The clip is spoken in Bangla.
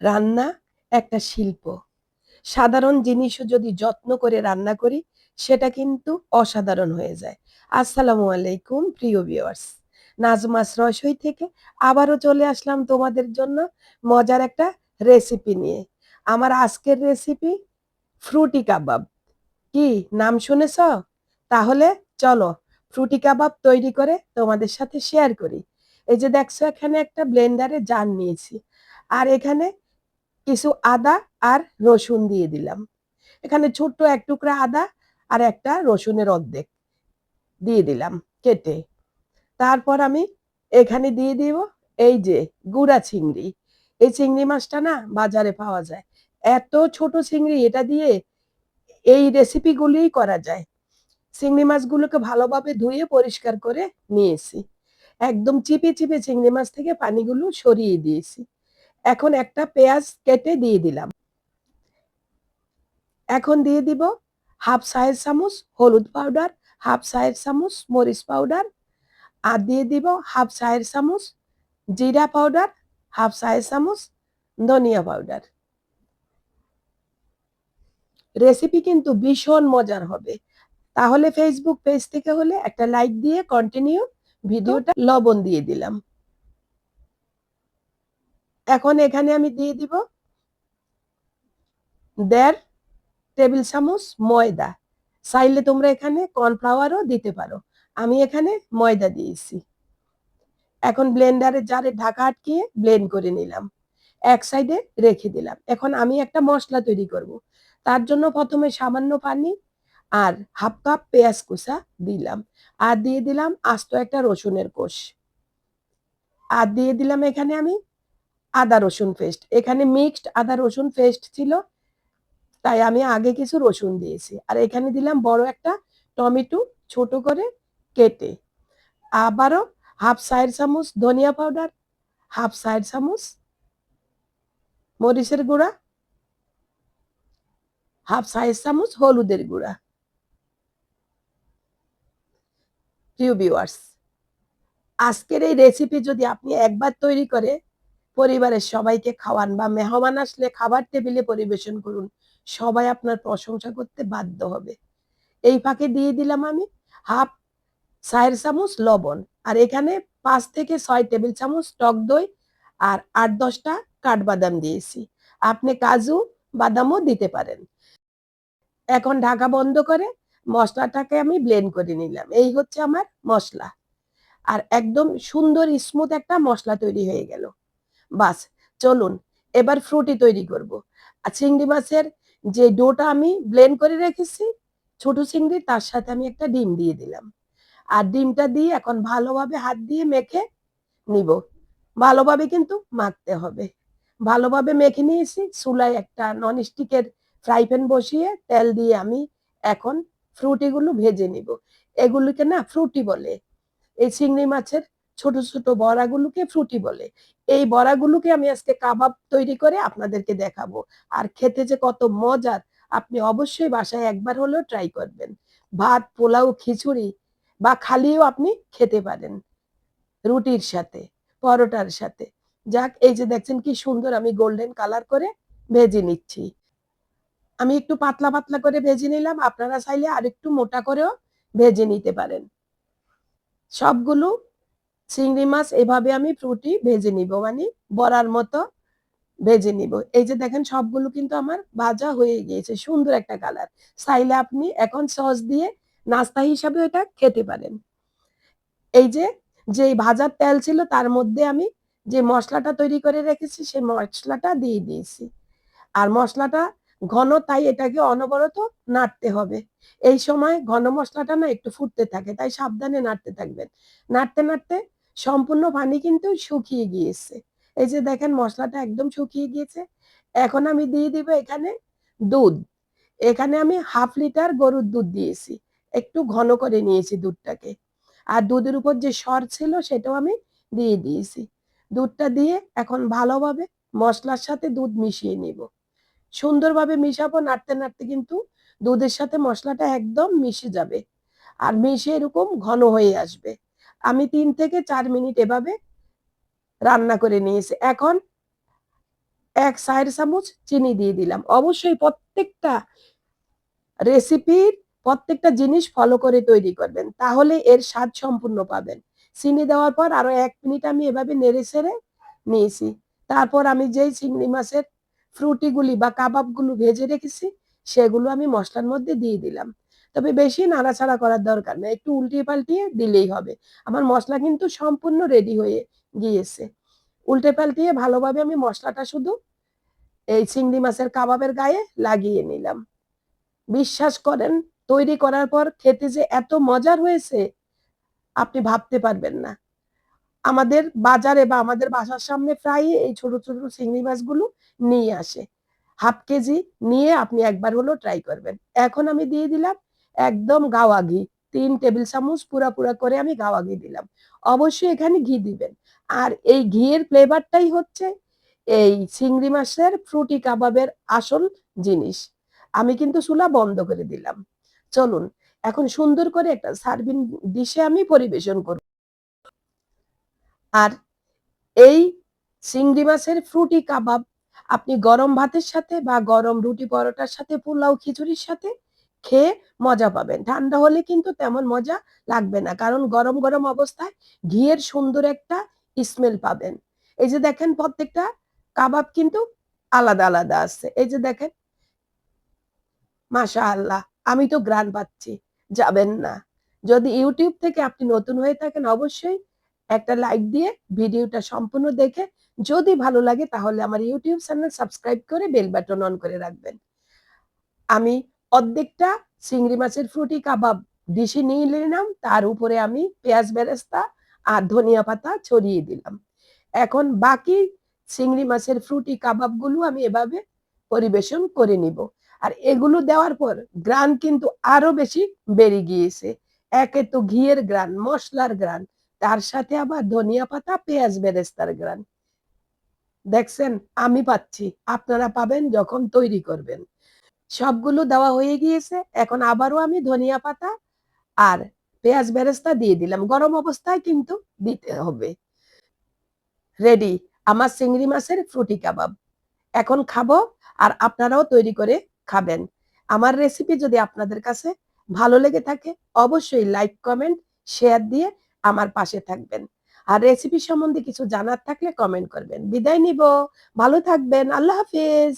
রান্না একটা শিল্প। সাধারণ জিনিসও যদি যত্ন করে রান্না করি, সেটা কিন্তু অসাধারণ হয়ে যায়। আসসালামু আলাইকুম, প্রিয় ভিউয়ার্স নাজমাস রসই থেকে আবারও চলে আসলাম তোমাদের জন্য মজার একটা রেসিপি নিয়ে। আমার আজকের রেসিপি ফ্রুটি কাবাব। কি, নাম শুনেছ? তাহলে চলো ফ্রুটি কাবাব তৈরি করে তোমাদের সাথে শেয়ার করি। এই যে দেখছ, এখানে একটা ব্লেন্ডারে জার নিয়েছি। আর এখানে কিছু আদা আর রসুন দিয়ে দিলাম। এখানে ছোট্ট এক টুকরা আদা আর একটা রসুনের অর্ধেক দিয়ে দিলাম কেটে। তারপর আমি এখানে দিয়ে দিব এই যে গুড়া চিংড়ি। এই চিংড়ি মাছটা না বাজারে পাওয়া যায়। এত ছোট চিংড়ি এটা দিয়ে এই রেসিপিগুলোই করা যায়। চিংড়ি মাছগুলোকে ভালোভাবে ধুয়ে পরিষ্কার করে নিয়েছি। একদম চিপে চিপে চিংড়ি মাছ থেকে পানিগুলো সরিয়ে দিয়েছি। এখন একটা পেঁয়াজ কেটে দিয়ে দিলাম। এখন দিয়ে দিব হাফ চায়ের চামচ হলুদ পাউডার, হাফ চায়ের চামচ মরিচ পাউডার, আর দিয়ে দিব হাফ চায়ের চামচ জিরা পাউডার, হাফ চায়ের চামচ ধনিয়া পাউডার। রেসিপি কিন্তু ভীষণ মজার হবে। তাহলে ফেসবুক পেজ থেকে হলে একটা লাইক দিয়ে কন্টিনিউ ভিডিওটা লবণ দিয়ে দিলাম। এখন এখানে আমি দিয়ে দিব দেড় টেবিল চামচ ময়দা। চাইলে তোমরা এখানে কর্নফ্লাওয়ারও দিতে পারো। আমি এখানে ময়দা দিয়েছি। এখন ব্লেন্ডারে জারে ঢাকা আটকিয়ে ব্লেন্ড করে নিলাম। এক সাইডে রেখে দিলাম। এখন আমি একটা মশলা তৈরি করব। তার জন্য প্রথমে সামান্য পানি আর হাফ কাপ পেঁয়াজ কুচা দিলাম। আর দিয়ে দিলাম আস্ত একটা রসুনের কোষ। আর দিয়ে দিলাম এখানে আমি আদা রসুন পেস্ট এখানে মিক্সড আদা রসুন পেস্ট ছিল, তাই আমি আগে কিছু রসুন দিয়েছি। আর এখানে দিলাম বড় একটা টমেটো ছোট করে কেটে। আবারও হাফ সাইড চামচ ধনিয়া পাউডার হাফ সাইড চামচ মরিচের গুঁড়া হাফ সাইজ চামচ হলুদের গুঁড়া। প্রিয় আজকের এই রেসিপি যদি আপনি একবার তৈরি করে পরিবারের সবাইকে খাওয়ান বা মেহমান আসলে খাবার টেবিলে পরিবেশন করুন। সবাই আপনার প্রশংসা করতে বাধ্য হবে। এই ফাঁকে দিয়ে দিলাম আমি হাফ চায়ের চামচ লবণ আর এখানে পাঁচ থেকে ছয় টেবিল চামচ টক দই আর আট দশটা কাঠবাদাম দিয়েছি। আপনি কাজু বাদামও দিতে পারেন। এখন ঢাকা বন্ধ করে মশলাটাকে আমি ব্লেন্ড করে নিলাম। এই হচ্ছে আমার মশলা। আর একদম সুন্দর স্মুথ একটা মশলা তৈরি হয়ে গেল। বাস, চলুন, এবার ফ্রুটি তৈরি করব। আর চিংড়ি মাছের যে ডোটা আমি ব্লেন্ড করে রেখেছি, ছোট চিংড়ি, তার সাথে আমি একটা ডিম দিয়ে দিলাম। আর ডিমটা দিয়ে এখন ভালোভাবে হাত দিয়ে মেখে নিব। ভালোভাবে কিন্তু মাখতে হবে। ভালোভাবে মেখে নিয়েছি, চুলায় একটা নন স্টিকের ফ্রাই প্যান বসিয়ে তেল দিয়ে আমি এখন ফ্রুটিগুলো ভেজে নিব। এগুলিকে না, ফ্রুটি বলে। এই চিংড়ি মাছের ছোট ছোট বড়াগুলোকে ফ্রুটি বলে। এই বড়াগুলোকে আমি আজকে কাবাব তৈরি করে আপনাদেরকে দেখাবো। আর খেতে যে কত মজার, আপনি অবশ্যই বাসায় একবার হলেও ট্রাই করবেন। ভাত, পোলাও, খিচুড়ি বা খালিও আপনি খেতে পারেন রুটির সাথে, পরোটার সাথে। যাক, এই যে দেখছেন কি সুন্দর আমি গোল্ডেন কালার করে ভেজে নিচ্ছি। আমি একটু পাতলা পাতলা করে ভেজে নিলাম। আপনারা চাইলে আর একটু মোটা করেও ভেজে নিতে পারেন। সবগুলো চিংড়ি মাছ এভাবে আমি ফ্রুটি ভেজে নিব মানে বড়ার মতো ভেজে নিব। এই যে দেখেন সবগুলো কিন্তু আমার ভাজা হয়ে গিয়েছে, সুন্দর একটা কালার চাইলে আপনি এখন সস দিয়ে নাস্তা হিসাবে এটা খেতে পারেন। এই যে যে ভাজার তেল ছিল তার মধ্যে আমি যে মশলাটা তৈরি করে রেখেছি সেই মশলাটা দিয়ে দিয়েছি। আর মশলাটা ঘন, তাই এটাকে অনবরত নাড়তে হবে। এই সময় ঘন মশলাটা না একটু ফুটতে থাকে, তাই সাবধানে নাড়তে থাকবেন। নাড়তে নাড়তে সম্পূর্ণ পানি কিন্তু শুকিয়ে গিয়েছে। এই যে দেখেন মশলাটা একদম শুকিয়ে গিয়েছে। এখন আমি দিয়ে দিব এখানে দুধ। এখানে আমি হাফ লিটার গরুর দুধ দিয়েছি। একটু ঘন করে নিয়েছি দুধটাকে। আর দুধের উপর যে সর ছিল সেটাও আমি দিয়ে দিয়েছি। দুধটা দিয়ে এখন ভালোভাবে মশলার সাথে দুধ মিশিয়ে নিব। সুন্দরভাবে মিশাবো, নাড়তে নাড়তে কিন্তু দুধের সাথে মশলাটা একদম মিশে যাবে। আর মিশে এরকম ঘন হয়ে আসবে। আমি তিন থেকে চার মিনিট এভাবে রান্না করে নিয়েছি। এখন এক চায়ের চামচ চিনি দিয়ে দিলাম। অবশ্যই প্রত্যেকটা রেসিপির প্রত্যেকটা জিনিস ফলো করে তৈরি করবেন, তাহলে এর স্বাদ সম্পূর্ণ পাবেন। চিনি দেওয়ার পর আরও এক মিনিট আমি এভাবে নেড়ে ছেড়ে নিয়েছি। তারপর আমি যেই চিংড়ি মাছের ফ্রুটিগুলি বা কাবাবগুলো ভেজে রেখেছি, সেগুলো আমি মশলার মধ্যে দিয়ে দিলাম। তবে বেশি নাড়াচাড়া করার দরকার নেই। একটু উল্টিয়ে পাল্টিয়ে দিলেই হবে। আমার মশলা কিন্তু সম্পূর্ণ রেডি হয়ে গিয়েছে। উল্টে পাল্টিয়ে ভালোভাবে আমি মশলাটা শুধু এই চিংড়ি মাছের কাবাবের গায়ে লাগিয়ে নিলাম। বিশ্বাস করেন, তৈরি করার পর খেতে যে এত মজার হয়েছে, আপনি ভাবতে পারবেন না। আমাদের বাজারে বা আমাদের বাসার সামনে প্রায় এই ছোট ছোট চিংড়ি মাছগুলো নিয়ে আসে। হাফ কেজি নিয়ে আপনি একবার হলো ট্রাই করবেন। এখন আমি দিয়ে দিলাম একদম গাওয়া ঘি তিন টেবিল চামচ পুরা পুরা করে আমি গাওয়া ঘি দিলাম। অবশ্যই এখানে ঘি দিবেন। আর এই ঘিয়ের ফ্লেভারটাই হচ্ছে এই চিংড়ি মাছের ফ্রুটি কাবাবের আসল জিনিস। আমি কিন্তু চুলা বন্ধ করে দিলাম। চলুন, এখন সুন্দর করে একটা সার্ভিং ডিশে আমি পরিবেশন করব। আর এই চিংড়ি মাছের ফ্রুটি কাবাব, আপনি গরম ভাতের সাথে বা গরম রুটি পরোটার সাথে, পোলাও খিচুড়ির সাথে খেয়ে মজা পাবেন। ঠান্ডা হলে কিন্তু তেমন মজা লাগবে না। কারণ গরম গরম অবস্থায় ঘিয়ের সুন্দর একটা স্মেল পাবেন। এই যে দেখেন প্রত্যেকটা কাবাব কিন্তু আলাদা আলাদা আছে। এই যে দেখেন মাশা আল্লাহ আমি তো গ্রান পাচ্ছি, যাবেন না। যদি ইউটিউব থেকে আপনি নতুন হয়ে থাকেন, অবশ্যই একটা লাইক দিয়ে ভিডিওটা সম্পূর্ণ দেখে যদি ভালো লাগে, তাহলে আমার ইউটিউব চ্যানেল সাবস্ক্রাইব করে বেল বাটন অন করে রাখবেন। আমি অর্ধেকটা চিংড়ি মাছের ফ্রুটি, কাবাব ডিশে নিয়ে নিলাম। তার উপরে আমি পেঁয়াজ বেরেস্তা আর ধনিয়া পাতা ছড়িয়ে দিলাম। এখন বাকি চিংড়ি মাছের ফ্রুটি, কাবাবগুলো আমি এভাবে পরিবেশন করে নিব। আর এগুলো দেওয়ার পর গ্রান কিন্তু আরও বেশি বেড়ে গিয়েছে। একে তো ঘিয়ের গ্রান, মশলার গ্রান, তার সাথে আবার ধনিয়া পাতা, পেঁয়াজ বেরেস্তার গ্রান। দেখছেন, আমি পাচ্ছি। আপনারা পাবেন যখন তৈরি করবেন। সবগুলো দেওয়া হয়ে গিয়েছে। এখন আবারও আমি ধনিয়া পাতা আর পেঁয়াজ বেরেস্তা দিয়ে দিলাম। গরম অবস্থায় কিন্তু দিতে হবে। রেডি আমার চিংড়ি মাছের ফ্রুটি কাবাব। এখন খাব আর আপনারাও তৈরি করে খাবেন। আমার রেসিপি যদি আপনাদের কাছে ভালো লেগে থাকে, অবশ্যই লাইক কমেন্ট শেয়ার দিয়ে আমার পাশে থাকবেন। আর রেসিপি সম্বন্ধে কিছু জানার থাকলে কমেন্ট করবেন। বিদায় নিব। ভালো থাকবেন। আল্লাহ হাফিজ।